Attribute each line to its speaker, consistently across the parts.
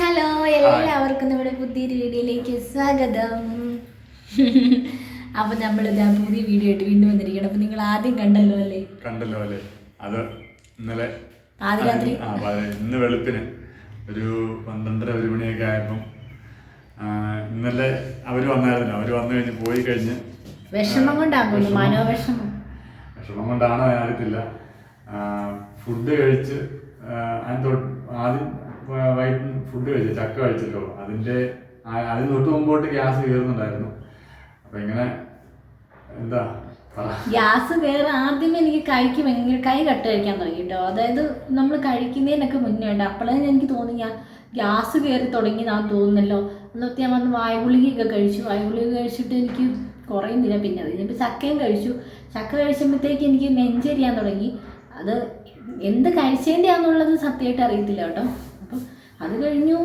Speaker 1: Hello എല്ലാവർക്കും നമ്മുടെ പുതിയൊരു വീഡിയോയിലേക്ക് സ്വാഗതം. അപ്പൊ നമ്മൾ ഇതാ പുതിയ വീഡിയോ ആയിട്ട് വീണ്ടും വന്നിരിക്കണം അപ്പൊ നിങ്ങൾ ആദ്യം കണ്ടല്ലോ അല്ലേ?
Speaker 2: കണ്ടല്ലോ അല്ലേ? അത് ഇന്നലെ
Speaker 1: പാതിരാത്രി.
Speaker 2: ഇന്ന് വെളുപ്പിന് ഒരു പന്ത്രണ്ടര ഒരു മണിയൊക്കെ ആയപ്പം ഇന്നലെ അവർ വന്നായിരുന്നു. അവർ വന്നു കഴിഞ്ഞ് പോയി കഴിഞ്ഞ്
Speaker 1: വിഷമം കൊണ്ടാകുന്നു
Speaker 2: വിഷമം.
Speaker 1: മനോവിഷമം.
Speaker 2: വിഷമം കൊണ്ടാണോ അറിയത്തില്ല. ഫുഡ് കഴിച്ച് അതിന് ആദ്യം ഫുഡ് കഴിച്ചു ചക്ക കഴിച്ചല്ലോ. അതിന്റെ അതിന് തൊട്ട് മുമ്പോട്ട് ഗ്യാസ് കയറുന്നുണ്ടായിരുന്നു. അപ്പൊ ഇങ്ങനെ എന്താ
Speaker 1: ഗ്യാസ് കയറി ആദ്യമേ എനിക്ക് കഴിക്കും ഭയങ്കര കൈ കട്ട് കഴിക്കാൻ തുടങ്ങി കേട്ടോ അതായത് നമ്മൾ കഴിക്കുന്നതിനൊക്കെ മുന്നേ ഉണ്ട്. അപ്പോഴേ എനിക്ക് തോന്നി ഞാൻ ഗ്യാസ് കയറി തുടങ്ങി നാ തോന്നുന്നല്ലോ. എന്നിട്ട് ഞാൻ വന്ന് വായുഗുളികയൊക്കെ കഴിച്ചു. വായുഗുളിക കഴിച്ചിട്ട് എനിക്ക് കുറയുന്നില്ല. പിന്നെ അത് കഴിഞ്ഞപ്പോൾ ചക്കയും കഴിച്ചു. ചക്ക കഴിച്ചപ്പോഴത്തേക്ക് എനിക്ക് നെഞ്ചരിയാൻ തുടങ്ങി. അത് എന്ത് കഴിച്ചതിന്റെയാന്നുള്ളത് സത്യമായിട്ട് അറിയത്തില്ല കേട്ടോ. അത് കഴിഞ്ഞു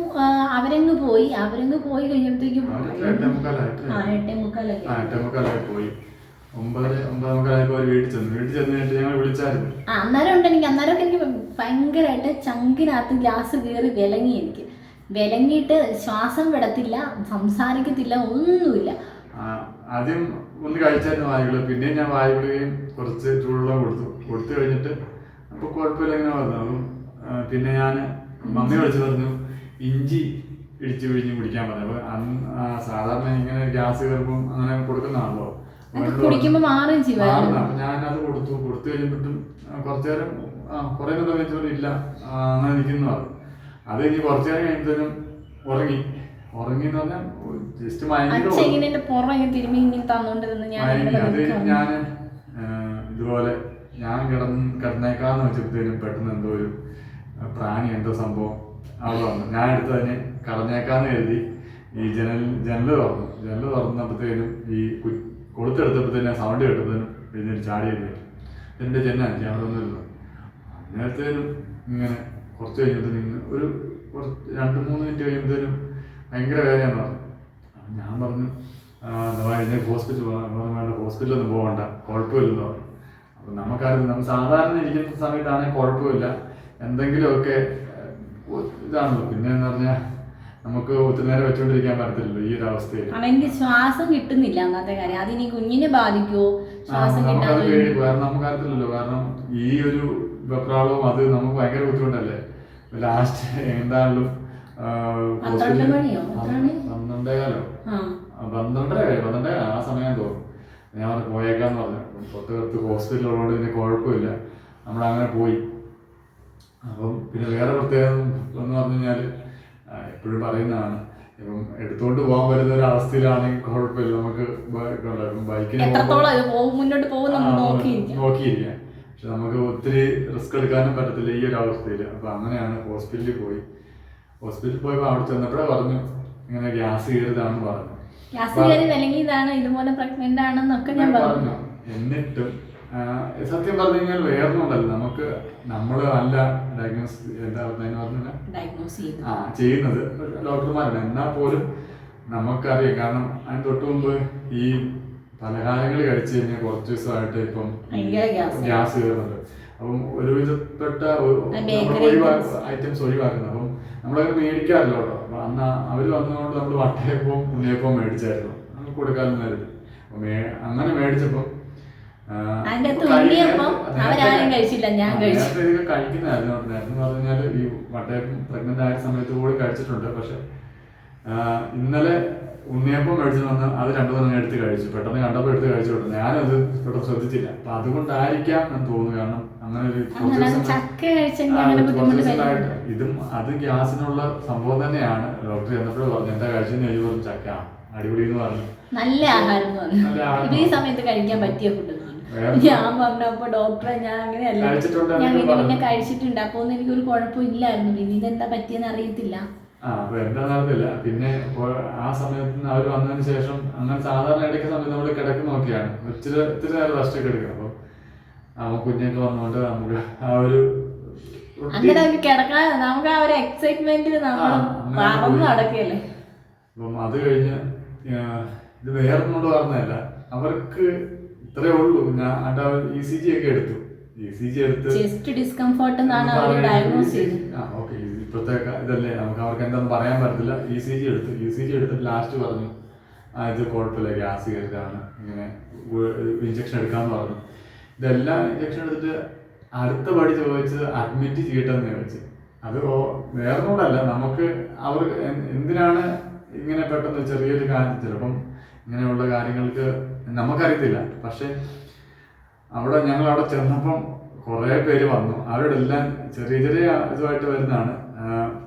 Speaker 1: അവരങ്ങ് പോയി. അവരങ്ങ് പോയി കഴിഞ്ഞപ്പോഴത്തേക്കും
Speaker 2: അവർ എട്ടേ മുക്കാലായിട്ട്.
Speaker 1: ആ എട്ടേ മുക്കാലൊക്കെ.
Speaker 2: ആ എട്ടേ മുക്കാലായി പോയി. ഒമ്പത് ഒമ്പത് മുക്കാലായപ്പോൾ അവർ വീട്ടിൽ ചെന്നു. വീട്ടിൽ ചെന്ന് കഴിഞ്ഞിട്ട് ഞങ്ങൾ വിളിച്ചായിരുന്നു.
Speaker 1: ആ അന്നേരം ഉണ്ട് എനിക്ക്. അന്നേരമൊക്കെ എനിക്ക് ഭയങ്കരമായിട്ട് ചങ്കിനകത്ത് ഗ്ലാസ് കയറി വിലങ്ങി എനിക്ക്. വിലങ്ങിയിട്ട് ശ്വാസം വിടത്തില്ല സംസാരിക്കത്തില്ല ഒന്നുമില്ല.
Speaker 2: ആദ്യം ഒന്ന് കഴിച്ചായിരുന്നു വായുകൾ. പിന്നെ ഞാൻ വായുകളെയും കുറച്ച് ചൂടുള്ള കൊടുത്തു. കൊടുത്തു കഴിഞ്ഞിട്ട് അപ്പോൾ കുഴപ്പമില്ല ഇങ്ങനെ വന്നു. അപ്പം പിന്നെ ഞാൻ മമ്മി വിളിച്ചു പറഞ്ഞു ഇഞ്ചി ഇടിച്ച് പിഴിഞ്ഞ് കുടിക്കാൻ പറഞ്ഞു അപ്പൊ അന്ന് സാധാരണ ഇങ്ങനെ ഗ്യാസ് കയറുമ്പം അങ്ങനെ കൊടുക്കുന്നതാണല്ലോ.
Speaker 1: കുടിക്കുമ്പോൾ മാറുകയും ചെയ്യും
Speaker 2: അപ്പൊ ഞാനത് കൊടുത്തു. കൊടുത്തു കഴിഞ്ഞിട്ടും കുറച്ചു നേരം കുറെ നേരം കഴിച്ചപ്പോൾ ഇല്ല. അങ്ങനെ നിൽക്കുന്നു അത്. കഴിഞ്ഞ് കുറച്ചു നേരം കഴിയുമ്പോഴത്തേനും ഉറങ്ങി. ഉറങ്ങി എന്ന് പറഞ്ഞാൽ ജസ്റ്റ് മയങ്ങി.
Speaker 1: ഞാൻ
Speaker 2: ഇതുപോലെ ഞാൻ കിടന്ന് കിടന്നേക്കാന്ന് വെച്ചപ്പോഴത്തേനും പെട്ടെന്ന് എന്തോ ഒരു പ്രാണി എന്തോ സംഭവം ഞാൻ എടുത്ത് തന്നെ കളഞ്ഞേക്കാന്ന് കരുതി. ഈ ജനൽ ജനൽ തുറന്നു. ജനൽ തുറന്നപ്പോഴത്തേനും ഈ കൊളുത്തെടുത്തപ്പോഴത്തേനും സൗണ്ട് കേട്ടപ്പോഴത്തേനും എഴുന്നേറ്റ് ചാടി എഴുന്നേറ്റ് എന്റെ ജനൽ ഒന്നുമില്ല അന്നേരത്തേനും ഇങ്ങനെ കുറച്ച് കഴിഞ്ഞപ്പോഴത്തേനും ഇങ്ങനെ ഒരു കുറച്ച് രണ്ട് മൂന്ന് മിനിറ്റ് കഴിയുമ്പോഴത്തേനും ഭയങ്കര വേദന പറഞ്ഞു. ഞാൻ പറഞ്ഞു "ആ, എന്നാ എഴുന്നേറ്റ് ഹോസ്പിറ്റൽ പോകാം വേണ്ട ഹോസ്പിറ്റലൊന്നും പോകണ്ട കുഴപ്പമില്ലെന്ന് പറഞ്ഞു. അപ്പം നമുക്കറിയാം നമ്മൾ സാധാരണ ഇരിക്കുന്ന സമയത്താണെങ്കിൽ കുഴപ്പമില്ല. എന്തെങ്കിലുമൊക്കെ ഇതാണല്ലോ. പിന്നെ എന്ന് പറഞ്ഞാൽ നമുക്ക് ഒത്തിരി നേരം വെച്ചോണ്ടിരിക്കാൻ പറ്റത്തില്ലല്ലോ ഈ ഒരു അവസ്ഥയിൽ.
Speaker 1: കാരണം ശ്വാസം കിട്ടുന്നില്ല അന്നത്തെ കാര്യം. അതിനി കുഞ്ഞിനെ ബാധിക്കുവോ? ശ്വാസം
Speaker 2: നമുക്കത്
Speaker 1: കിട്ടാതെ
Speaker 2: പേടി കാരണം നമുക്ക് അറിയത്തില്ലല്ലോ. കാരണം ഈ ഒരു വെപ്രാളവും അത് നമുക്ക് ഭയങ്കര ബുദ്ധിമുട്ടല്ലേ? ലാസ്റ്റ് എന്താണല്ലോ
Speaker 1: പന്ത്രണ്ട്?
Speaker 2: പന്ത്രണ്ടേകാലോ? പന്ത്രണ്ടര കഴിയും ആ സമയം തോന്നും ഞാൻ പോയേക്കാന്ന് പറഞ്ഞു. ഹോസ്പിറ്റൽ ഹോസ്പിറ്റലുള്ളതുകൊണ്ട് പിന്നെ കുഴപ്പമില്ല. നമ്മൾ അങ്ങനെ പോയി. അപ്പം പിന്നെ വേറെ പ്രത്യേകം എന്ന് പറഞ്ഞു കഴിഞ്ഞാൽ എപ്പോഴും പറയുന്നതാണ് ഇപ്പം എടുത്തുകൊണ്ട് പോകാൻ പറ്റുന്ന ഒരു അവസ്ഥയിലാണെങ്കിൽ കുഴപ്പമില്ല. നമുക്ക് ബൈക്കിന്
Speaker 1: മുന്നോട്ട് നോക്കിയിരിക്കാം.
Speaker 2: പക്ഷെ നമുക്ക് ഒത്തിരി റിസ്ക് എടുക്കാനും പറ്റത്തില്ല ഈ ഒരു അവസ്ഥയിൽ അപ്പൊ അങ്ങനെയാണ് ഹോസ്പിറ്റലിൽ പോയി. ഹോസ്പിറ്റലിൽ പോയപ്പോൾ അവിടെ ചെന്നപ്പോഴേ പറഞ്ഞു ഇങ്ങനെ ഗ്യാസ് കയറിയതാണ് പറഞ്ഞു.
Speaker 1: ഗ്യാസ് കയറി ഇതാണ് ഇതുപോലെ പ്രഗ്നന്റ് ആണെന്നൊക്കെ ഞാൻ പറഞ്ഞു.
Speaker 2: എന്നിട്ടും സത്യം പറഞ്ഞു കഴിഞ്ഞാൽ നമുക്ക് നമ്മൾ അല്ല ഡയഗ്നോസ് എന്താ പറഞ്ഞാൽ ആ ചെയ്യുന്നത്. ഡോക്ടർമാരല്ല എന്നാൽ പോലും നമുക്കറിയാം. കാരണം അതിന് തൊട്ട് മുമ്പ് ഈ പലഹാരങ്ങൾ കഴിച്ചു കഴിഞ്ഞാൽ കുറച്ച് ദിവസമായിട്ട് ഇപ്പം
Speaker 1: ഗ്യാസ്
Speaker 2: കയറുന്നുണ്ട് അപ്പം ഒരു വിധപ്പെട്ട ഐറ്റംസ് ഒഴിവാക്കുന്നത് അപ്പം നമ്മളങ്ങനെ മേടിക്കാറില്ല കേട്ടോ. അപ്പൊ അന്ന് അവർ വന്നതുകൊണ്ട് നമ്മൾ വട്ടയപ്പവും ഉണ്ണിയപ്പവും മേടിച്ചായിരുന്നു. നമുക്ക് കൊടുക്കാമെന്ന് കരുതി അങ്ങനെ മേടിച്ചപ്പം ആ,
Speaker 1: അതിന്റെ അകത്ത് ഉണ്ണിയപ്പം അവരാരും കഴിച്ചില്ല, ഞാൻ കഴിച്ചു.
Speaker 2: കഴിക്കുന്നതായിരുന്നു. നേരത്തെ പറഞ്ഞാൽ ഈ വട്ടയപ്പം പ്രഗ്നന്റ് ആയ സമയത്ത് കൂടി കഴിച്ചിട്ടുണ്ട്. പക്ഷെ ഇന്നലെ ഉണ്ണിയപ്പം മേടിച്ചു വന്ന് അത് രണ്ടു മൂന്ന് എടുത്ത് കഴിച്ചു. പെട്ടെന്ന് കണ്ടപ്പോൾ എടുത്ത് കഴിച്ചു കൊടുത്തു ഞാനത് പെട്ടെന്ന് ശ്രദ്ധിച്ചില്ല. അപ്പൊ അതുകൊണ്ടായിരിക്കാം എന്ന് തോന്നുന്നു. കാരണം അങ്ങനെ ഒരു ഇതും അത് ഗ്യാസിനുള്ള സംഭവം തന്നെയാണ്. ഡോക്ടർ ചെന്നപ്പോഴും പറഞ്ഞു എന്താ കഴിച്ചെന്ന് ചോദിച്ചു പറഞ്ഞു ചക്ക. അടിപൊളി എന്ന് പറഞ്ഞു.
Speaker 1: നല്ല ആഹാരം ഈ സമയത്ത് കഴിക്കാൻ പറ്റിയ ഫുഡ് ഞാൻ പറഞ്ഞപ്പോ ഡോക്ടറെ ഞാൻ അങ്ങനെയല്ല.
Speaker 2: അല്ല
Speaker 1: ഞാൻ പിന്നെ കഴിച്ചിട്ടുണ്ട്. അപ്പൊ ഒന്നും എനിക്കൊരു കുഴപ്പമില്ലായിരുന്നു പിന്നെ ഇതെന്താ പറ്റിയെന്ന് അറിയത്തില്ല.
Speaker 2: ആ അപ്പൊ എന്താ നടത്തില്ല പിന്നെ ആ സമയത്ത് അവർ വന്നതിന് ശേഷം അങ്ങനെ സാധാരണ ഇടയ്ക്ക് സമയത്ത് നമ്മൾ കിടക്കുന്നൊക്കെയാണ് നോക്കിയാണ് ഇത്തിരി നേരം റെസ്റ്റ് എടുക്കണം അപ്പം അവൻ കുഞ്ഞൊക്കെ വന്നുകൊണ്ട് നമുക്ക് ആ ഒരു
Speaker 1: അങ്ങനെ കിടക്കാൻ നമുക്ക് ആ ഒരു എക്സൈറ്റ്മെന്റിൽ നമ്മൾ
Speaker 2: ആ, അങ്ങനെ
Speaker 1: പറന്ന്. നടക്കല്ലേ
Speaker 2: അപ്പം അത് കഴിഞ്ഞ് ഇത് വേറെ ഒന്നുകൊണ്ട് പറഞ്ഞതല്ല. അവർക്ക് ഇത്രേ ഉള്ളൂ. ഞാൻ ഇ സി ജി ഒക്കെ എടുത്തു. ഇ സി ജി എടുത്ത്
Speaker 1: ചെസ്റ്റ് ഡിസ്കംഫർട്ട് എന്നാണ് അവർ ഡയഗ്നോസ്
Speaker 2: ECG
Speaker 1: ചെയ്തത്.
Speaker 2: ആ ഓക്കെ ഇപ്പോഴത്തെ ഇതല്ലേ? നമുക്ക് അവർക്ക് എന്താണെന്ന് പറയാൻ പറ്റില്ല ഇ സി ജി എടുത്തു. ഇ സി ജി എടുത്തിട്ട് ലാസ്റ്റ് പറഞ്ഞു. ആ ഇത് കുഴപ്പമില്ല. ഗ്യാസ് കയറിയതാണ്. ഇങ്ങനെ ഇഞ്ചക്ഷൻ എടുക്കാന്ന് പറഞ്ഞു. ഇതെല്ലാം ഇഞ്ചക്ഷൻ എടുത്തിട്ട് അടുത്ത പടി ചോദിച്ചത് അഡ്മിറ്റ് ചെയ്യട്ടെന്ന് ചോദിച്ചു. അത് വേറെ കൂടെ അല്ല. നമുക്ക് അവർ എന്തിനാണ് ഇങ്ങനെ പെട്ടെന്ന് ചെറിയൊരു കാര്യം? ചിലപ്പം ഇങ്ങനെയുള്ള കാര്യങ്ങൾക്ക് നമുക്കറിയത്തില്ല. പക്ഷെ അവിടെ ഞങ്ങൾ അവിടെ ചെന്നപ്പം കുറേ പേര് വന്നു. അവരുടെ എല്ലാം ചെറിയ ചെറിയ ഇതുമായിട്ട് വരുന്നതാണ്.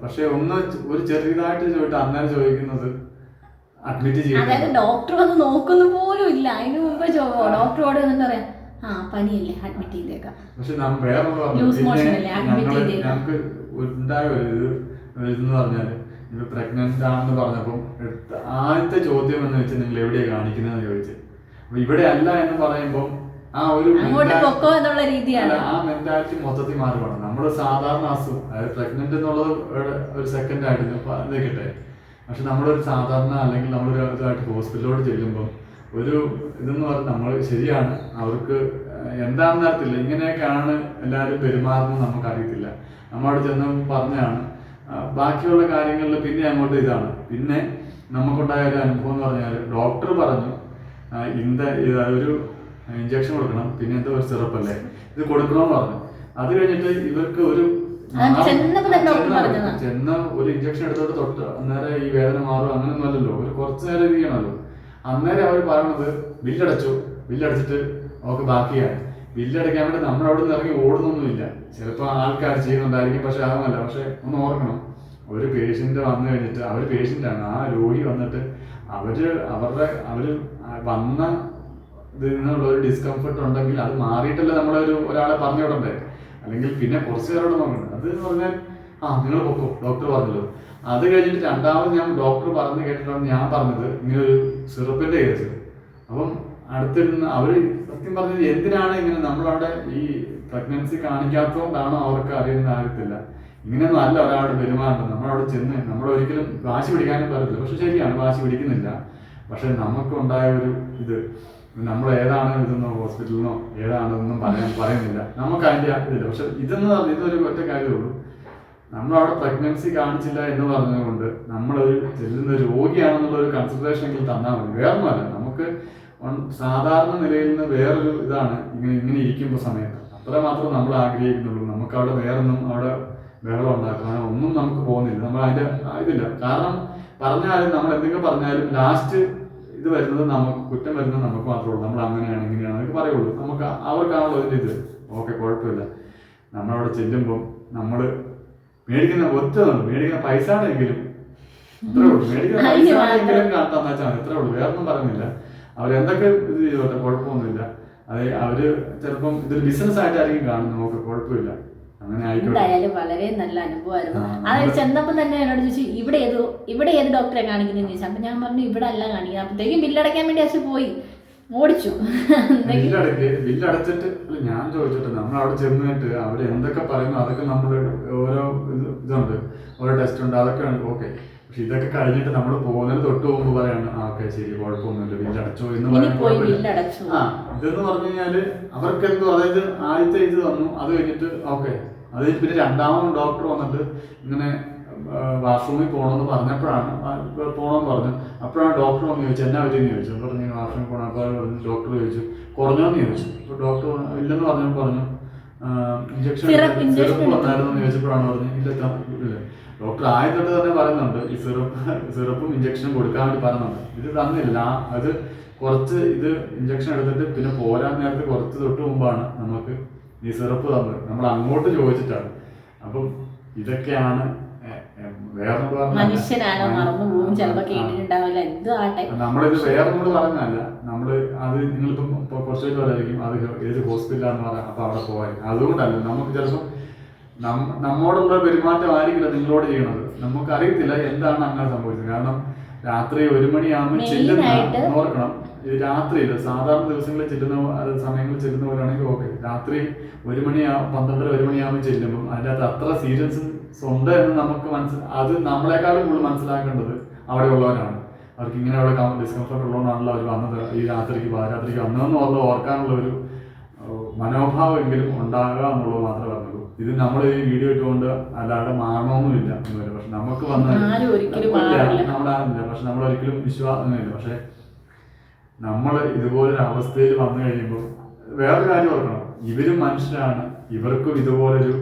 Speaker 2: പക്ഷെ ഒന്ന് ഒരു ചെറിയതായിട്ട് ചോദിട്ട് അന്നേരം ചോദിക്കുന്നത് അഡ്മിറ്റ്
Speaker 1: അതായത് ഡോക്ടർ വന്ന് നോക്കുന്നു പോലും ഇല്ല. അതിന് മുമ്പ് ഡോക്ടറോട് എന്നിട്ട് പറയാം ആ പനിയല്ലേ അഡ്മിറ്റ് ചെയ്തേക്കാം.
Speaker 2: പക്ഷെ വേറെ. ഞങ്ങൾക്ക് ഉണ്ടായ ഒരു ഇത് ഇതെന്ന് പറഞ്ഞാൽ ഇപ്പൊ പ്രഗ്നന്റ് ആണെന്ന് പറഞ്ഞപ്പോൾ ആദ്യത്തെ ചോദ്യം എന്ന് വെച്ചാൽ നിങ്ങൾ എവിടെയാ കാണിക്കുന്നതെന്ന് ചോദിച്ചു അപ്പൊ ഇവിടെ അല്ല എന്ന് പറയുമ്പോൾ ആ ഒരു ആ മെന്റാലിറ്റി മൊത്തത്തിൽ മാറിപ്പോണം നമ്മുടെ സാധാരണ അസുഖം അതായത് പ്രഗ്നന്റ് എന്നുള്ളത് ഒരു- സെക്കൻഡ് ആയിരുന്നു നിൽക്കട്ടെ. പക്ഷെ നമ്മളൊരു സാധാരണ അല്ലെങ്കിൽ നമ്മളൊരു ഇതായിട്ട് ഹോസ്പിറ്റലിലോട്ട് ചെല്ലുമ്പോൾ ഒരു ഇതെന്ന് പറഞ്ഞാൽ നമ്മൾ ശരിയാണ്. അവർക്ക് എന്താണെന്ന് അറിയത്തില്ല. ഇങ്ങനെയൊക്കെയാണ് എല്ലാവരും പെരുമാറുന്നത് നമുക്ക് അറിയത്തില്ല നമ്മളവിടെ ചെന്ന് പറഞ്ഞാണ് ബാക്കിയുള്ള കാര്യങ്ങളിൽ പിന്നെ അങ്ങോട്ട് ഇതാണ്. പിന്നെ നമുക്കുണ്ടായ ഒരു അനുഭവം എന്ന് പറഞ്ഞാൽ ഡോക്ടർ പറഞ്ഞു ഇന്ത ഒരു ഇഞ്ചക്ഷൻ കൊടുക്കണം പിന്നെ എന്തോ ഒരു സിറപ്പ് അല്ലേ? ഇത് കൊടുക്കണമെന്ന് പറഞ്ഞു. അത് കഴിഞ്ഞിട്ട് ഇവർക്ക് ഒരു ചെന്ന- ഒരു ഇഞ്ചക്ഷൻ എടുത്തോട്ട് തൊട്ട് അന്നേരം ഈ വേദന മാറും അങ്ങനെയൊന്നും അല്ലല്ലോ. ഒരു കുറച്ച് നേരം ഇരിക്കണല്ലോ അന്നേരം അവർ പറയണത് ബില്ലടച്ചു ബില്ലടച്ചിട്ട് അവർക്ക് ബാക്കിയാണ് ബില്ലടയ്ക്കാൻ വേണ്ടി നമ്മൾ അവിടെ നിന്ന് ഇറങ്ങി ഓടുന്നൊന്നുമില്ല. ചിലപ്പോൾ ആൾക്കാർ ചെയ്യുന്നുണ്ടായിരിക്കും പക്ഷെ അതൊന്നുമല്ല. പക്ഷെ ഒന്ന് ഓർക്കണം. ഒരു പേഷ്യന്റ് വന്നു കഴിഞ്ഞിട്ട് അവർ പേഷ്യന്റാണ് ആ രോഗി വന്നിട്ട് അവർ അവരുടെ അവർ വന്ന ഇതിൽ നിന്നുള്ള ഒരു ഡിസ്കംഫർട്ട് ഉണ്ടെങ്കിൽ അത് മാറിയിട്ടല്ലേ നമ്മളൊരു ഒരാളെ പറഞ്ഞു വിടണ്ടേ? അല്ലെങ്കിൽ പിന്നെ കുറച്ച് നേരോട് നോക്കണം അത് എന്ന് പറഞ്ഞാൽ ആ നിങ്ങൾ പൊക്കോ. ഡോക്ടർ പറഞ്ഞല്ലോ. അത് കഴിഞ്ഞിട്ട് രണ്ടാമത് ഞാൻ ഡോക്ടർ പറഞ്ഞു കേട്ടിട്ടാണ് ഞാൻ പറഞ്ഞത്. ഇങ്ങനെ ഒരു സിറപ്പിന്റെ കേസ് അപ്പം അടുത്തിരുന്ന് അവർ സത്യം പറഞ്ഞത് എന്തിനാണ് ഇങ്ങനെ നമ്മളവിടെ ഈ പ്രഗ്നൻസി കാണിക്കാത്തതുകൊണ്ടാണോ അവർക്ക് അറിയുന്ന അറിയത്തില്ല. ഇങ്ങനെയൊന്നും അല്ല ഒരാളോട് പെരുമാറുന്നത് നമ്മളവിടെ ചെന്ന് നമ്മളൊരിക്കലും വാശി പിടിക്കാനും പറ്റത്തില്ല. പക്ഷെ ശരിയാണ് വാശി പിടിക്കുന്നില്ല. പക്ഷെ നമുക്കുണ്ടായ ഒരു ഇത് നമ്മൾ ഏതാണ് ഇതെന്നോ ഹോസ്പിറ്റലിനോ ഏതാണെന്നൊന്നും പറയാൻ പറയുന്നില്ല. നമുക്ക് അതിന്റെ ഇതില്ല. പക്ഷെ ഇതെന്ന് പറഞ്ഞ ഇതൊരു ഒറ്റ കാര്യമുള്ളൂ നമ്മളവിടെ പ്രഗ്നൻസി കാണിച്ചില്ല എന്ന് പറഞ്ഞതുകൊണ്ട് നമ്മളൊരു ചെല്ലുന്ന രോഗിയാണെന്നുള്ള ഒരു കൺസിഡറേഷൻ എങ്കിലും തന്നാൽ മതി. വേറൊന്നുമല്ല. നമുക്ക് സാധാരണ നിലയിൽ നിന്ന് വേറൊരു ഇതാണ് ഇങ്ങനെ ഇങ്ങനെ ഇരിക്കുമ്പോൾ സമയത്ത്. അത്ര മാത്രം നമ്മൾ ആഗ്രഹിക്കുന്നുള്ളൂ. നമുക്ക് അവിടെ വേറൊന്നും അവിടെ ബഹളം ഉണ്ടാക്കാൻ ഒന്നും നമുക്ക് പോകുന്നില്ല. നമ്മൾ അതിന്റെ ആ ഇതില്ല. കാരണം പറഞ്ഞാലും നമ്മൾ എന്തെങ്കിലും പറഞ്ഞാലും ലാസ്റ്റ് ഇത് വരുന്നത് നമുക്ക് കുറ്റം വരുന്നത് നമുക്ക് മാത്രമേ ഉള്ളൂ. നമ്മൾ അങ്ങനെയാണ് ഇങ്ങനെയാണ് എന്നൊക്കെ പറയുള്ളൂ. നമുക്ക് അവർക്കാണല്ലോ ഒരു ഇത്. ഓക്കെ കുഴപ്പമില്ല. നമ്മളവിടെ ചെല്ലുമ്പം നമ്മൾ മേടിക്കുന്ന ഒറ്റ മേടിക്കുന്ന പൈസ ആണെങ്കിലും അത്രേ ഉള്ളൂ. മേടിക്കുന്ന പൈസ ആണെങ്കിലും കാട്ടാന്ന് വെച്ചാൽ അത്രേ ഉള്ളൂ. വേറൊന്നും പറയുന്നില്ല. അവരെന്തൊക്കെ ഇത് ചെയ്തോട്ടെ കുഴപ്പമൊന്നുമില്ല. അത് അവർ ചിലപ്പം ഇതൊരു ബിസിനസ് ആയിട്ടായിരിക്കും കാണുന്നത്. നമുക്ക് കുഴപ്പമില്ല. അങ്ങനെ
Speaker 1: എന്തായാലും വളരെ നല്ല അനുഭവമായിരുന്നു. അതായത് ചെന്നപ്പം തന്നെ എന്നോട് ചോദിച്ചു ഇവിടെ ഏത് ഇവിടെ ഏത് ഡോക്ടറെ കാണിക്കുന്നതെന്ന് ചോദിച്ചു. അപ്പൊ ഞാൻ പറഞ്ഞു ഇവിടെ അല്ല കാണിക്കുന്നത്. അപ്പോഴത്തേക്കും ബില്ലടയ്ക്കാൻ വേണ്ടി അച്ഛൻ പോയി. ഓടിച്ചു.
Speaker 2: ബില്ലടച്ചിട്ട് അല്ല ഞാൻ ചോദിച്ചിട്ട് നമ്മൾ അവിടെ ചെന്നിട്ട് അവർ എന്തൊക്കെ പറയുന്നു അതൊക്കെ നമ്മൾ ഓരോ ഇത് ഇതുണ്ട്. ഓരോ ടെസ്റ്റ് ഉണ്ട്. അതൊക്കെ ഓക്കെ പക്ഷെ ഇതൊക്കെ കഴിഞ്ഞിട്ട് നമ്മൾ പോകുന്നതിന് തൊട്ട് മുമ്പ് പറയാണ് ആ ഓക്കെ ശരി കുഴപ്പമൊന്നുമില്ല എന്ന്
Speaker 1: ഇനി
Speaker 2: പറയാൻ
Speaker 1: പോയി
Speaker 2: കുഴപ്പമില്ല. ആ ഇതെന്ന് പറഞ്ഞു കഴിഞ്ഞാൽ അവർക്ക് എന്തോ അതായത് ആദ്യത്തെ ഇത് വന്നു. അത് കഴിഞ്ഞിട്ട് ഓക്കെ അത് പിന്നെ രണ്ടാമത് ഡോക്ടർ വന്നിട്ട് ഇങ്ങനെ വാഷ്റൂമിൽ പോകണമെന്ന് പറഞ്ഞപ്പോഴാണ് പോകണമെന്ന് പറഞ്ഞു. അപ്പോഴാണ് ഡോക്ടർ വന്ന് ചോദിച്ചു എന്നാ പറ്റിയെന്ന് ചോദിച്ചു? പറഞ്ഞു വാഷ്റൂമിൽ പോകണം അപ്പോൾ ഡോക്ടർ ചോദിച്ചു കുറഞ്ഞോന്ന് ചോദിച്ചു. അപ്പോൾ ഡോക്ടർ ഇല്ലെന്ന് പറഞ്ഞപ്പോൾ പറഞ്ഞു ഇഞ്ചക്ഷൻ സിറപ്പ് വന്നായിരുന്നു? എന്ന് ചോദിച്ചപ്പോഴാണ് പറഞ്ഞു ഇല്ല ഇല്ല. ഡോക്ടർ ആദ്യം തൊട്ട് തന്നെ പറയുന്നുണ്ട് ഈ സിറപ്പ് സിറപ്പും ഇഞ്ചക്ഷനും കൊടുക്കാൻ വേണ്ടി പറയുന്നുണ്ട്. ഇത് തന്നില്ല. അത് കുറച്ച് ഇത് ഇഞ്ചക്ഷൻ എടുത്തിട്ട് പിന്നെ പോരാൻ നേരത്തെ കുറച്ച് തൊട്ട് മുമ്പാണ് നമുക്ക് ഈ സിറപ്പ് തന്നത്. നമ്മൾ അങ്ങോട്ട് ചോദിച്ചിട്ടാണ്. അപ്പം ഇതൊക്കെയാണ്.
Speaker 1: മനുഷ്യനാണോ മറന്നു പോകും ചിലപ്പോ. കേട്ടിട്ടുണ്ടാവില്ല.
Speaker 2: നമ്മളിത് വേറെ കൂടെ പറഞ്ഞല്ല. നമ്മൾ അത് നിങ്ങളിപ്പം കുറച്ചു പേര് പറയായിരിക്കും അത് ഏത് ഹോസ്പിറ്റലാണെന്ന് പറയാം. അപ്പൊ അവിടെ പോകാൻ അതുകൊണ്ടല്ല നമുക്ക് ചിലപ്പോൾ നമ്മോടുള്ള പെരുമാറ്റം ആയിരിക്കില്ല നിങ്ങളോട് ചെയ്യണത്. നമുക്ക് അറിയത്തില്ല എന്താണ് അങ്ങനെ സംഭവിച്ചത്. കാരണം രാത്രി ഒരു മണിയാകുമ്പോൾ ചെല്ലുന്ന ഓർക്കണം. ഇത് രാത്രിയിൽ സാധാരണ ദിവസങ്ങളിൽ ചെല്ലുന്ന സമയങ്ങളിൽ സമയങ്ങളിൽ ചെല്ലുന്നവരാണെങ്കിൽ ഓക്കെ. രാത്രി ഒരു മണിയാ പന്ത്രണ്ടര ഒരു മണിയാകുമ്പോൾ ചെല്ലുമ്പോൾ അതിന്റെ അകത്ത് അത്ര സീരിയസ് ഉണ്ട് എന്ന് നമുക്ക് മനസ്സിൽ അത് നമ്മളെക്കാളും കൂടുതൽ മനസ്സിലാക്കേണ്ടത് അവിടെ ഉള്ളവരാണ്. അവർക്ക് ഇങ്ങനെയുള്ള ഡിസ്കംഫർട്ട് ഉള്ളതുകൊണ്ടാണല്ലോ അവർ വന്നത്. ഈ രാത്രിക്ക് പാതിരാത്രിക്ക് വന്നതെന്ന് ഓർക്കാനുള്ള ഒരു മനോഭാവം മനോഭാവമെങ്കിലും ഉണ്ടാകുക എന്നുള്ളത് മാത്രമേ ഇത് നമ്മൾ ഈ വീഡിയോ ഇട്ടുകൊണ്ട് അല്ലാതെ മാറണമൊന്നുമില്ല ഒന്നുമില്ല പക്ഷെ നമുക്ക് വന്ന നമ്മളാറില്ല പക്ഷെ നമ്മൾ ഒരിക്കലും വിശ്വാസമില്ല. പക്ഷെ നമ്മൾ ഇതുപോലൊരു അവസ്ഥയിൽ വന്നു കഴിയുമ്പോൾ വേറൊരു കാര്യം ഓർക്കണം. ഇവരും മനുഷ്യരാണ്. ഇവർക്കും ഇതുപോലൊരു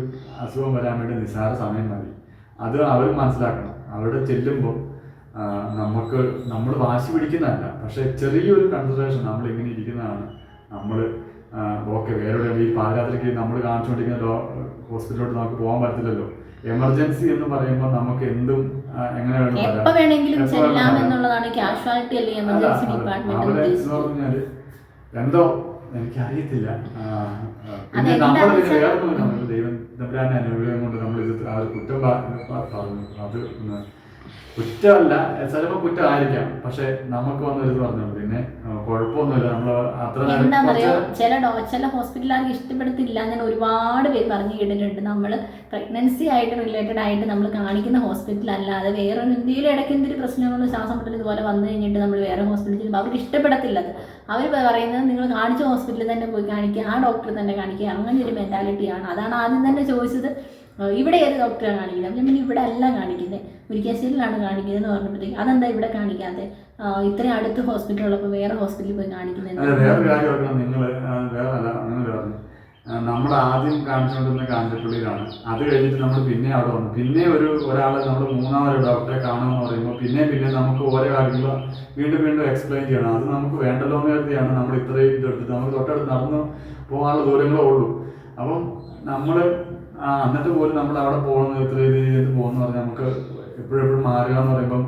Speaker 2: അസുഖം വരാൻ വേണ്ടി നിസ്സാര സമയം മതി. അത് അവർ മനസ്സിലാക്കണം. അവിടെ ചെല്ലുമ്പോൾ നമുക്ക് നമ്മൾ വാശി പിടിക്കുന്നതല്ല. പക്ഷെ ചെറിയൊരു കൺസിഡറേഷൻ നമ്മൾ ഇങ്ങനെ ഇരിക്കുന്നതാണ് നമ്മൾ ഓക്കെ വേറെ ഈ പാതിരാത്രിക്ക് നമ്മൾ കാണിച്ചുകൊണ്ടിരിക്കുന്ന ഹോസ്പിറ്റലിലോട്ട് നമുക്ക് പോകാൻ പറ്റില്ലല്ലോ എമർജൻസി എന്ന് പറയുമ്പോൾ നമുക്ക് എന്തും എങ്ങനെ അവിടെ എന്ന്
Speaker 1: പറഞ്ഞാൽ
Speaker 2: പറഞ്ഞാൽ എന്തോ എനിക്കറിയത്തില്ല. പിന്നെ നമ്മൾ വേറെ ദൈവം തമ്പുരാന്റെ അനുഗ്രഹം കൊണ്ട് നമ്മൾ ഇത് ആ കുറ്റം പറഞ്ഞു. അത് കുറ്റമല്ല ചിലപ്പോൾ കുറ്റമായിരിക്കാം. പക്ഷെ നമുക്ക് വന്നൊരു ഒരു പറഞ്ഞു പിന്നെ കുഴപ്പമൊന്നുമില്ല. നമ്മൾ അത്ര
Speaker 1: എന്താണെന്നറിയോ ചില ചില ഹോസ്പിറ്റലുകാർക്ക് ഇഷ്ടപ്പെടുത്തില്ല ഞാൻ ഒരുപാട് പേര് പറഞ്ഞു കേട്ടിട്ടുണ്ട്. നമ്മൾ പ്രഗ്നൻസി ആയിട്ട് റിലേറ്റഡ് ആയിട്ട് നമ്മൾ കാണിക്കുന്ന ഹോസ്പിറ്റൽ അല്ലാതെ വേറെ എന്തെങ്കിലും ഇടയ്ക്ക് എന്തൊരു പ്രശ്നങ്ങളും ശ്വാസം മുട്ടൽ ഇതുപോലെ വന്നു കഴിഞ്ഞിട്ട് നമ്മൾ വേറെ ഹോസ്പിറ്റലിൽ ചെല്ലുമ്പോൾ അവർക്ക് ഇഷ്ടപ്പെടത്തില്ല അത്. അവർ പറയുന്നത് നിങ്ങൾ കാണിച്ച ഹോസ്പിറ്റലിൽ തന്നെ പോയി കാണിക്കുക ആ ഡോക്ടറെ തന്നെ കാണിക്കുക. അങ്ങനെ ഒരു മെന്റാലിറ്റിയാണ് അതാണ് ആദ്യം തന്നെ ചോദിച്ചത്. ഇവിടെ ഏത് ഡോക്ടറാണ് കാണിക്കുന്നത്? അപ്പം പിന്നെ ഇവിടെ അല്ല കാണിക്കുന്നത്. മുരിക്കാശ്ശേരിയിലാണ് കാണിക്കുന്നത് എന്ന് പറഞ്ഞപ്പോഴത്തേക്ക് അതെന്താ ഇവിടെ കാണിക്കാതെ ഇത്രയും അടുത്ത് ഹോസ്പിറ്റൽ ഉള്ളപ്പോൾ വേറെ ഹോസ്പിറ്റലിൽ പോയി കാണിക്കുന്നത്
Speaker 2: വേറൊരു കാര്യം നിങ്ങൾ വേറെ അല്ല അങ്ങനെ പറഞ്ഞു നമ്മൾ ആദ്യം കാണിച്ചുകൊണ്ടിരുന്ന കാഞ്ചപ്പള്ളിയിലാണ് അത് കഴിഞ്ഞിട്ട് നമ്മൾ പിന്നെ അവിടെ വന്നു. പിന്നെ ഒരു ഒരാളെ നമ്മൾ മൂന്നാമത് ഡോക്ടറെ കാണുമെന്ന് പറയുമ്പോൾ പിന്നെ പിന്നെ നമുക്ക് ഓരോ കാര്യങ്ങളും വീണ്ടും വീണ്ടും എക്സ്പ്ലെയിൻ ചെയ്യണം. അത് നമുക്ക് വേണ്ടല്ലോ എന്ന് കരുതിയാണ് നമ്മൾ ഇത്രയും ഇതെടുത്തിട്ട് നമ്മൾ തൊട്ടടുത്ത് നടന്ന് പോകാനുള്ള ദൂരങ്ങളേ ഉള്ളൂ. അപ്പം നമ്മൾ എന്നിട്ട് പോലും നമ്മൾ അവിടെ പോകുന്ന ഇത്ര ഇത് ചെയ്ത് പോകുന്ന പറഞ്ഞാൽ നമുക്ക് എപ്പോഴെപ്പോഴും എപ്പോഴും മാറുക എന്ന് പറയുമ്പം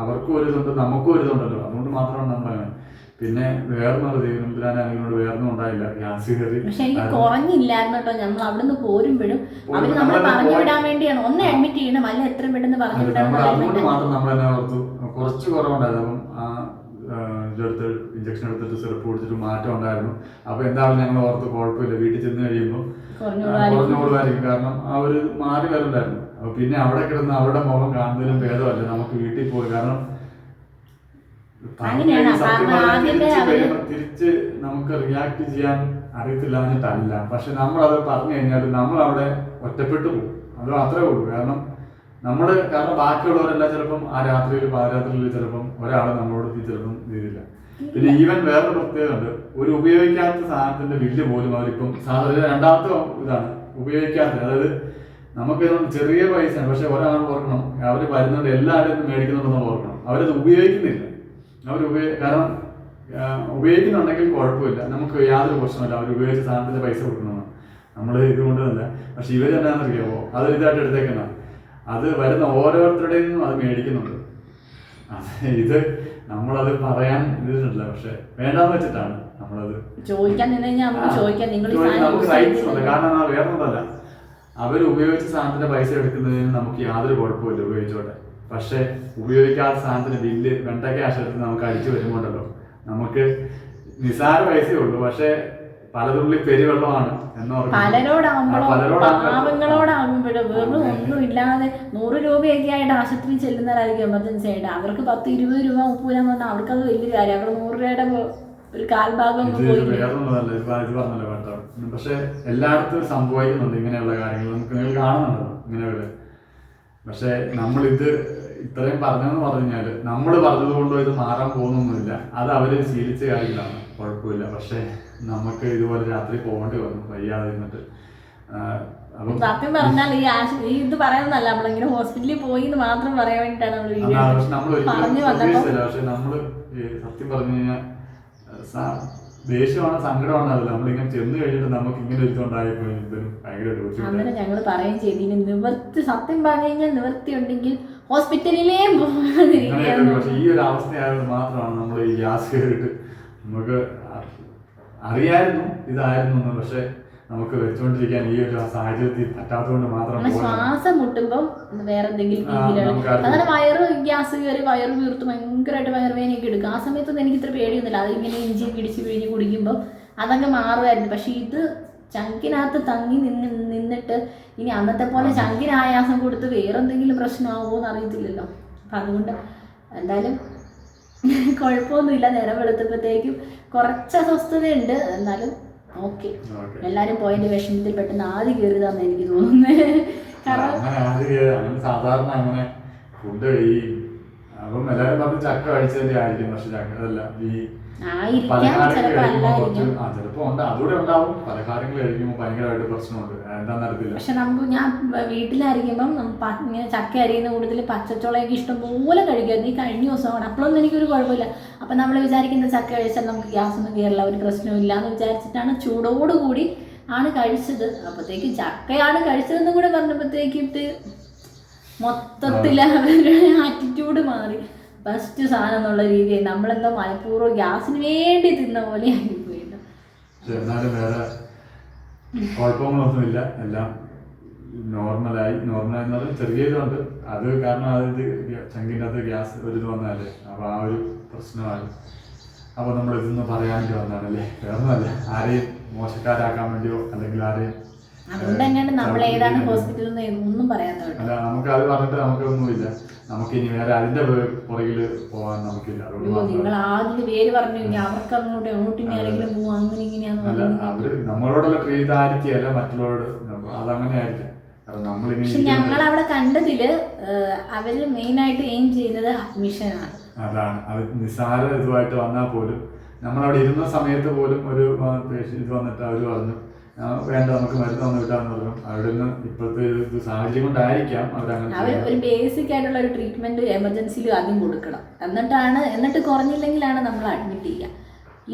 Speaker 2: അവർക്കും ഒരു ഇതുണ്ട് നമുക്കും ഒരു ഇതുണ്ടല്ലോ. അതുകൊണ്ട് മാത്രമാണ് നമ്മൾ അങ്ങനെ. പിന്നെ വേറൊന്നും ദൈവനമ്പുരാൻ അതിനോട് വേറൊന്നും ഉണ്ടായില്ല. ഗ്യാസ് കയറി
Speaker 1: പക്ഷെ എനിക്ക് കുറഞ്ഞില്ലായിരുന്നു കേട്ടോ. നമ്മൾ അവിടുന്ന് പോരുമ്പോഴും അവർ
Speaker 2: നമ്മൾ
Speaker 1: നമ്മളെ പറഞ്ഞു വിടാൻ വേണ്ടിയാണ്. ഒന്ന് അഡ്മിറ്റ് ചെയ്യണം അല്ല എത്ര പെട്ടെന്ന് പറഞ്ഞു വിടാൻ
Speaker 2: അതുകൊണ്ട് മാത്രം നമ്മൾ തന്നെ ഓർത്തു. കുറച്ച് കുറവുണ്ടായിരുന്നു. ആ ആ, ഇതെടുത്ത് ഇഞ്ചക്ഷൻ എടുത്തിട്ട് സിറപ്പ് കുടിച്ചിട്ട് മാറ്റം ഉണ്ടായിരുന്നു. അപ്പൊ എന്താണ് ഞങ്ങൾ ഓർത്ത് കുഴപ്പമില്ല. വീട്ടിൽ ചെന്ന് കഴിയുമ്പോൾ കുറഞ്ഞോളുമായിരിക്കും കാരണം അവർ മാറി വരണ്ടായിരുന്നു. അപ്പൊ പിന്നെ അവിടെ കിടന്ന് അവരുടെ മുഖം കാണുന്നതിലും ഭേദമല്ല. നമുക്ക് വീട്ടിൽ പോയി. കാരണം തിരിച്ച് നമുക്ക് റിയാക്ട് ചെയ്യാൻ അറിയത്തില്ല എന്നിട്ടല്ല പക്ഷെ നമ്മൾ അത് പറഞ്ഞു കഴിഞ്ഞാൽ നമ്മൾ അവിടെ ഒറ്റപ്പെട്ടു പോകും. അത് മാത്രമേ ഉള്ളൂ. കാരണം നമ്മൾ കാരണം ബാക്കിയുള്ളവരെല്ലാം ചിലപ്പം ആ രാത്രിയിൽ പാതിരാത്രിയിൽ ചിലപ്പം ഒരാൾ നമ്മളോട് ചിലപ്പം ഇതില്ല പിന്നെ ഈവൻ വേറൊരു പ്രത്യേകത ഉണ്ട്. ഒരു ഉപയോഗിക്കാത്ത സാധനത്തിന്റെ ബില്ല് പോലും അവരിപ്പം സാധാരണ രണ്ടാമത്തെ ഇതാണ്. ഉപയോഗിക്കാത്ത അതായത് നമുക്ക് ചെറിയ പൈസ പക്ഷെ ഒരാൾ ഓർക്കണം അവർ വരുന്നുണ്ട് എല്ലാവരും മേടിക്കുന്നുണ്ടെന്ന് ഓർക്കണം. അവരത് ഉപയോഗിക്കുന്നില്ല. അവർ ഉപയോഗ കാരണം ഉപയോഗിക്കുന്നുണ്ടെങ്കിൽ കുഴപ്പമില്ല. നമുക്ക് യാതൊരു പ്രശ്നമില്ല അവർ ഉപയോഗിച്ച സാധനത്തിന്റെ പൈസ കൊടുക്കണമെന്ന്. നമ്മൾ ഇതുകൊണ്ടല്ല പക്ഷെ ഇവർ എന്താണെന്നറിയാമോ അത് ഇതായിട്ട് എടുത്തേക്കുന്ന അത് വരുന്ന ഓരോരുത്തരുടെയും അത് മേടിക്കുന്നുണ്ട്. അത് ഇത് നമ്മളത് പറയാൻ ഇതിട്ടില്ല പക്ഷെ വേണ്ടാന്ന് വെച്ചിട്ടാണ് നമ്മളത്
Speaker 1: ചോദിക്കാൻ നിന്ന് കഴിഞ്ഞാൽ നമുക്ക് ചോദിക്കാം. നിങ്ങൾ ഈ
Speaker 2: ചോദിക്കാം. നമുക്ക് റൈറ്റ്സ് ഉണ്ട്. കാരണം ആ വേറെ ഒന്നല്ല അവർ ഉപയോഗിച്ച സാധനത്തിന്റെ പൈസ എടുക്കുന്നതിന് നമുക്ക് യാതൊരു കുഴപ്പമില്ല ഉപയോഗിച്ചോട്ടെ. പക്ഷെ ഉപയോഗിക്കാത്ത സാധനത്തിന് ബില്ല് വെണ്ട ക്യാഷ് എടുത്ത് നമുക്ക് അടിച്ചു വരുമ്പോണ്ടല്ലോ. നമുക്ക് നിസാര പൈസയേ ഉള്ളൂ പക്ഷെ പലതുള്ളി പെരുവെള്ളമാണ് എന്നോർക്കും
Speaker 1: പലരോടാകുമ്പോഴോ
Speaker 2: ആ, പലരോടാകുമ്പോ-
Speaker 1: വെറും ഒന്നും ഇല്ലാതെ നൂറ് രൂപയൊക്കെ ആയിട്ട് ആശുപത്രിയിൽ ചെല്ലുന്നവരായിരിക്കും എമർജൻസി ആയിട്ട്. അവർക്ക് പത്ത് ഇരുപത് രൂപ മുപ്പത് രൂപ പറഞ്ഞാൽ അവർക്കത് വലിയൊരു കാര്യം. അവർ നൂറ് രൂപയുടെ ഒരു കാൽഭാഗം
Speaker 2: പക്ഷെ എല്ലായിടത്തും സംഭവിക്കുന്നുണ്ട് ഇങ്ങനെയുള്ള കാര്യങ്ങൾ. നമുക്ക് നിങ്ങൾ കാണുന്നുണ്ടല്ലോ ഇങ്ങനെയുള്ള? പക്ഷെ നമ്മളിത് ഇത്രയും പറഞ്ഞെന്ന് പറഞ്ഞാൽ നമ്മൾ പറഞ്ഞത് കൊണ്ടോ ഇത് മാറാൻ പോകുന്നൊന്നുമില്ല. അത് അവർ ശീലിച്ച കാര്യങ്ങളാണ് കുഴപ്പമില്ല. പക്ഷെ നമുക്ക് ഇതുപോലെ രാത്രി പോകേണ്ടി വന്നു. വയ്യാതെ ഇരുന്നിട്ട്.
Speaker 1: സത്യം പറഞ്ഞാൽ ഈ ആശു ഈ ഇത് പറയുന്നതല്ല നമ്മളിങ്ങനെ ഹോസ്പിറ്റലിൽ പോയി എന്ന് മാത്രം പറയാൻ വേണ്ടിട്ടാണ് നമ്മൾ വീഡിയോ പറഞ്ഞു വന്നപ്പോ
Speaker 2: പ്രതീക്ഷിച്ചില്ല പക്ഷെ നമ്മൾ ഈ സത്യം പറഞ്ഞു കഴിഞ്ഞാൽ ദേഷ്യമാണ് സങ്കടമാണ് അതല്ല നമ്മളിങ്ങനെ ചെന്ന് കഴിഞ്ഞിട്ട് നമുക്ക് ഇങ്ങനെ ഒരു ഇതുണ്ടായപ്പോ ഇതിന് ഭയങ്കര ഒരു ബുദ്ധിമുട്ടായി.
Speaker 1: അന്നേരം ഞങ്ങൾ പറയുകയും ചെയ്തു. ഇനി നിവർത്തി സത്യം പറഞ്ഞു കഴിഞ്ഞാൽ നിവർത്തി ഉണ്ടെങ്കിൽ ഹോസ്പിറ്റലിലേ പോകാതിരിക്കുന്നു
Speaker 2: പക്ഷെ ഈ ഒരു അവസ്ഥയായത് മാത്രമാണ് നമ്മൾ ഈ ഗ്യാസ് കയറിയിട്ട് നമുക്ക് അറിയായിരുന്നു ഇതായിരുന്നു എന്ന്. പക്ഷെ നമുക്ക് വെച്ചുകൊണ്ടിരിക്കാൻ ഈ ഒരു സാഹചര്യത്തിൽ പറ്റാത്തതുകൊണ്ട് മാത്രം
Speaker 1: ശ്വാസം മുട്ടുമ്പോൾ വേറെ എന്തെങ്കിലും അങ്ങനെ വയറ് ഗ്യാസ് കയറി വയറ് വീർത്ത് ഭയങ്കരമായിട്ട് വയറുവേനയൊക്കെ എടുക്കും. ആ സമയത്തൊന്നും എനിക്ക് ഇത്ര പേടിയൊന്നുമില്ല. അത് ഇങ്ങനെ ഇഞ്ചി പിടിച്ച് പിഴിഞ്ഞ് കുടിക്കുമ്പോൾ അതങ്ങ് മാറുമായിരുന്നു. പക്ഷെ ഇത് ചങ്കിനകത്ത് തങ്ങി നിന്ന് നിന്നിട്ട് ഇനി അന്നത്തെ പോലെ ചങ്കിന് ആയാസം കൊടുത്ത് വേറെ എന്തെങ്കിലും പ്രശ്നമാവുമോ എന്ന് അറിയത്തില്ലല്ലോ അപ്പം അതുകൊണ്ട് എന്തായാലും കുഴപ്പമൊന്നുമില്ല. നേരം വെളുത്തപ്പോഴത്തേക്കും കുറച്ച് അസ്വസ്ഥതയുണ്ട്. എന്നാലും ഓക്കെ. എല്ലാരും പോയതിന്റെ വിഷമത്തിൽ പെട്ടെന്ന് ആദ്യ കയറിയതാന്ന് എനിക്ക് തോന്നുന്നത് കാരണം
Speaker 2: സാധാരണ അങ്ങനെ ഫുഡ് ഈ അപ്പം എല്ലാവരും പറഞ്ഞ് ചക്ക കഴിച്ചതിന്റെ ആയിരിക്കും പക്ഷെ ഈ
Speaker 1: പക്ഷെ നമുക്ക് ഞാൻ വീട്ടിലായിരിക്കുമ്പം ഇങ്ങനെ ചക്ക അരിയുന്ന കൂടുതൽ പച്ചച്ചോളയൊക്കെ ഇഷ്ടംപോലെ കഴിക്കായിരുന്നു ഈ കഴിഞ്ഞ ദിവസമാണ്. അപ്പോഴൊന്നും എനിക്കൊരു കുഴപ്പമില്ല. അപ്പം നമ്മൾ വിചാരിക്കുന്ന ചക്ക കഴിച്ചാൽ നമുക്ക് ഗ്യാസ് ഒന്നും കയറില്ല ഒരു പ്രശ്നമില്ല എന്ന് വിചാരിച്ചിട്ടാണ് ചൂടോടുകൂടി ആണ് കഴിച്ചത്. അപ്പോഴത്തേക്ക് ചക്കയാണ് കഴിച്ചതെന്ന് കൂടെ പറഞ്ഞപ്പോഴത്തേക്കിട്ട് മൊത്തത്തിൽ അവരുടെ ആറ്റിറ്റ്യൂഡ് മാറി. ഫസ്റ്റ് സാധനം എന്നുള്ള രീതിയിൽ നമ്മളെന്തോ മനഃപൂർവം ഗ്യാസിന് വേണ്ടി തിന്ന പോലെ
Speaker 2: വേറെ കുഴപ്പങ്ങളൊന്നുമില്ല. എല്ലാം നോർമലായി നോർമലായി എന്ന് പറഞ്ഞാൽ ചെറിയ അത് കാരണം അത് ചങ്കിന്റെ അകത്ത് ഗ്യാസ് ഒരു ഇത് വന്നാലേ അപ്പോൾ ആ ഒരു പ്രശ്നമാണ് അപ്പോൾ നമ്മൾ ഇതൊന്ന് പറയാൻ വേണ്ടി വന്നാണല്ലേ വേറെ ഒന്നുമല്ല ആരെയും മോശക്കാരാക്കാൻ വേണ്ടിയോ അല്ലെങ്കിൽ ആരെയും
Speaker 1: അതുകൊണ്ട് തന്നെയാണ് നമ്മൾ ഏതാണ് ഹോസ്പിറ്റലിൽ നിന്ന് ഒന്നും പറയാൻ
Speaker 2: അല്ല നമുക്ക് അത് പറഞ്ഞിട്ട് നമുക്കൊന്നുമില്ല. നമുക്ക് ഇനി വേറെ അതിന്റെ പുറകിൽ പോകാൻ നമുക്കില്ല.
Speaker 1: നിങ്ങൾ ആദ്യം പേര് പറഞ്ഞു അവർക്ക് അങ്ങോട്ട് എങ്ങോട്ട് ആരെങ്കിലും പോവാ അങ്ങനെ ഇങ്ങനെയാന്ന്
Speaker 2: അല്ല അവർ നമ്മളോടുള്ള പ്രീതായിരിക്കുകയല്ല മറ്റുള്ളവരോട്. നമ്മ- അതങ്ങനെ ആയിരിക്കാം
Speaker 1: പക്ഷെ ഞങ്ങൾ അവിടെ കണ്ടതിൽ അവർ മെയിൻ ആയിട്ട് എയിം ചെയ്യുന്നത് അഡ്മിഷനാണ്
Speaker 2: അതാണ്. അത് നിസ്സാര ഇതുമായിട്ട് വന്നാൽ പോലും നമ്മൾ അവിടെ ഇരുന്ന സമയത്ത് പോലും ഒരു ഇത് വന്നിട്ട് അവർ പറഞ്ഞു വേണ്ട നമുക്ക് മരുന്ന് വന്നു വിട്ടാന്ന് പറഞ്ഞു. അവിടെ നിന്ന് ഇപ്പോഴത്തെ ഒരു സാഹചര്യം കൊണ്ടായിരിക്കാം
Speaker 1: അവർ ഒരു ബേസിക് ആയിട്ടുള്ള ഒരു ട്രീറ്റ്മെന്റ് എമർജൻസിയിൽ ആദ്യം കൊടുക്കണം. എന്നിട്ടാണ് എന്നിട്ട് കുറഞ്ഞില്ലെങ്കിലാണ് നമ്മൾ അഡ്മിറ്റ് ചെയ്യുക.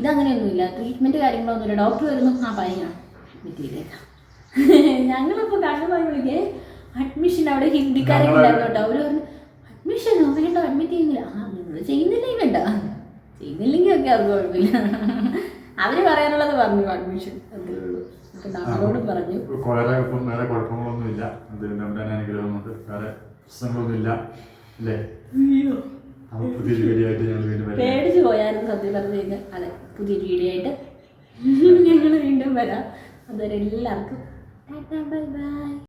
Speaker 1: ഇതങ്ങനെയൊന്നുമില്ല. ട്രീറ്റ്മെന്റ് കാര്യങ്ങളൊന്നുമില്ല. ഡോക്ടർ വരുന്നു ആ പയ്യാണ് അഡ്മിറ്റ് ചെയ്തേക്കാം. ഞങ്ങളിപ്പോൾ കണ്ണുമായി വിളിക്കേ അഡ്മിഷൻ അവിടെ ഹിന്ദിക്കാരൊക്കെ
Speaker 2: ഞങ്ങൾ
Speaker 1: ഉണ്ടായിരുന്നു കേട്ടോ. അവർ പറഞ്ഞു അഡ്മിഷൻ നോക്കിട്ടോ അഡ്മിറ്റ് ചെയ്യുന്നില്ല. ആ നിങ്ങൾ ചെയ്യുന്നില്ലെങ്കിൽ വേണ്ട. ചെയ്യുന്നില്ലെങ്കിൽ ഒക്കെ അത് കുഴപ്പമില്ല. അവർ പറയാനുള്ളത് പറഞ്ഞു അഡ്മിഷൻ അതേ ഉള്ളൂ നമ്മളോട് പറഞ്ഞു.
Speaker 2: വേറെ വേറെ കുഴപ്പങ്ങളൊന്നുമില്ല. അത് നമ്മുടെ അനുഗ്രഹം കൊണ്ട് വേറെ പ്രശ്നങ്ങളൊന്നുമില്ല. അല്ലേ? പുതിയൊരു വീഡിയോ ആയിട്ട് ഞങ്ങൾ വീണ്ടും
Speaker 1: പേടിച്ചു പോയായിരുന്നു സത്യം പറഞ്ഞു കഴിഞ്ഞാൽ. അതെ പുതിയൊരു വീഡിയോ ആയിട്ട്. ഞങ്ങൾ വീണ്ടും വരാം. അതുവരെ എല്ലാവർക്കും Tata, bye-bye.